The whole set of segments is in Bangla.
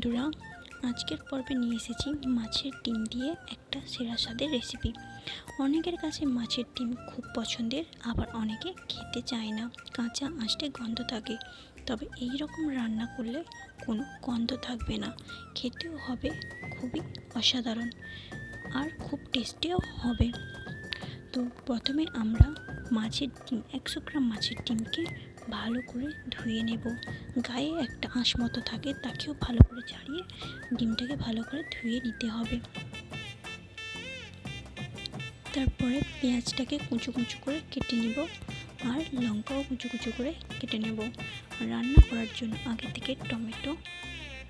বন্ধুরা, আজকের পর্বে নিয়ে এসেছি মাছের ডিম দিয়ে একটা সেরা স্বাদের রেসিপি অনেকের কাছে মাছের ডিম খুব পছন্দের, আবার অনেকে খেতে চায় না। কাঁচা আঁচটে গন্ধ থাকে, তবে এই রকম রান্না করলে কোনো গন্ধ থাকবে না। খেতেও হবে, খুবই অসাধারণ আর খুব টেস্টিও হবে। তো প্রথমে আমরা মাছের ডিম, একশো গ্রাম মাছের ডিমকে ভালো করে ধুয়ে নেব। গায়ে একটা আঁশ মতো থাকে, তাকেও ভালো করে ছাড়িয়ে ডিমটাকে ভালো করে ধুয়ে নিতে হবে। তারপরে পেঁয়াজটাকে কুচো কুচো করে কেটে নেব আর লঙ্কাও কুচো কুচো করে কেটে নেব। রান্না করার জন্য আগে থেকে টমেটো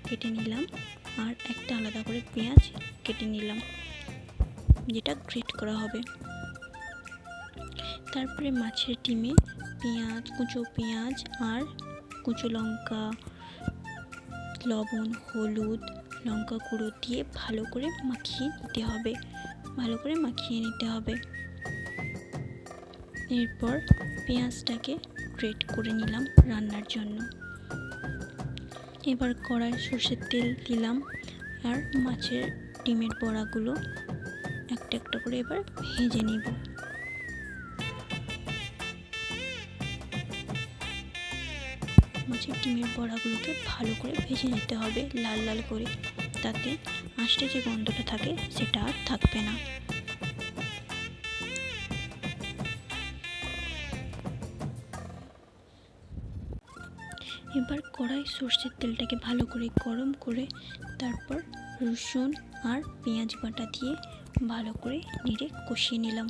কেটে নিলাম আর একটা আলাদা করে পেঁয়াজ কেটে নিলাম, যেটা গ্রেট করা হবে। তারপরে মাছের ডিমে পেঁয়াজ, কুচো পেঁয়াজ আর কুচো লঙ্কা, লবণ, হলুদ, লঙ্কা গুঁড়ো দিয়ে ভালো করে মাখিয়ে নিতে হবে। ভালো করে মাখিয়ে নিতে হবে। এরপর পেঁয়াজটাকে গ্রেট করে নিলাম রান্নার জন্য। এবার কড়াই সর্ষের তেল দিলাম আর মাছের ডিমের বড়াগুলো একটা একটা করে এবার ভেজে নিব। মাছের ডিমের বড়াগুলোকে ভালো করে ভেজে নিতে হবে লাল লাল করে। তাতে আঁশটে যে গন্ধটা থাকে, সেটা আর থাকবে না। এবার কড়াই সর্ষের তেলটাকে ভালো করে গরম করে, তারপর রসুন আর পেঁয়াজ বাটা দিয়ে ভালো করে নেড়ে কষিয়ে নিলাম।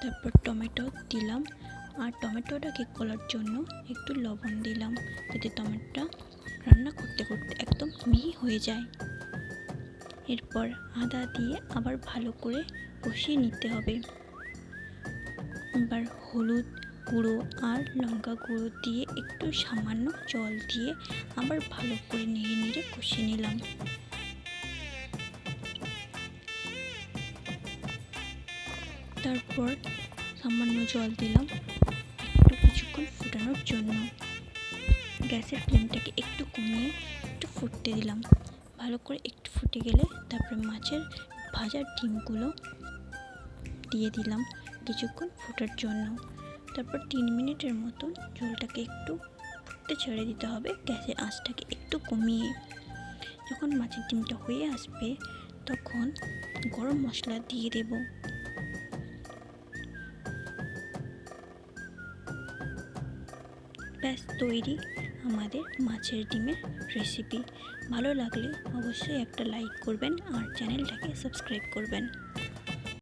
তারপর টমেটো দিলাম। আর টমেটোটাকে গলার জন্য একটু লবণ দিলাম যাতে টমেটোটা রান্না করতে করতে একদম মিহি হয়ে যায়। এরপর আদা দিয়ে আবার ভালো করে কষিয়ে নিতে হবে। এবার হলুদ গুঁড়ো আর লঙ্কা গুঁড়ো দিয়ে একটু সামান্য জল দিয়ে আবার ভালো করে নেড়ে নেড়ে কষিয়ে নিলাম। তারপর সামান্য জল দিলাম। ফোটানোর জন্য গ্যাসের ফ্লেমটাকে একটু কমিয়ে একটু ফুটতে দিলাম। ভালো করে একটু ফুটে গেলে তারপরে মাছের ভাজার ডিমগুলো দিয়ে দিলাম কিছুক্ষণ ফোটার জন্য। তারপর তিন মিনিটের মতন ঝোলটাকে একটু ফুটতে ছেড়ে দিতে হবে, গ্যাসের আঁচটাকে একটু কমিয়ে। যখন মাছের ডিমটা হয়ে আসবে, তখন গরম মশলা দিয়ে দেবো। ব্যাস, তৈরি আমাদের মাছের ডিমের রেসিপি ভালো লাগলে অবশ্যই একটা লাইক করবেন আর চ্যানেলটাকে সাবস্ক্রাইব করবেন।